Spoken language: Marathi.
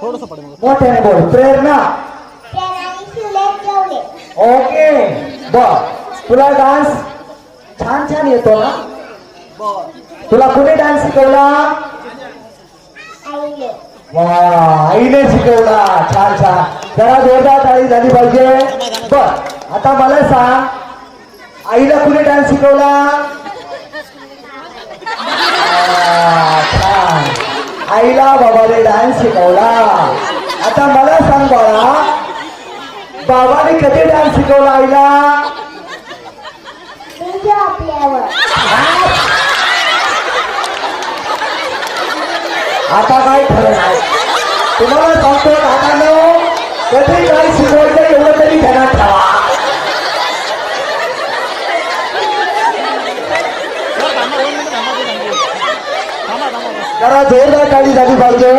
थोडस मोठ्याने बोल प्रेरणा. ओके. बर. तुला डान्स छान छान येतो ना? तुला कुणी डान्स शिकवला? वा आईने शिकवला. छान छान. जरा जोरदार टाळी झाली पाहिजे. बर. आता मला सांग आईला कुणी डान्स शिकवला आ, छान आईला बाबाने डान्स शिकवला. आता मला सांग बाळा बाबाने कधी डान्स शिकवला आईला? आता काय खरं नाही तुम्हाला सांगतो काकांनो कधी काय शिकवायचं एवढं तरी ध्यानात ठेवा. थांबा दोन मिनिटं थांबा ते थांबा थांबा थांबा जरा जोरदार टाळी झाली पाहिजे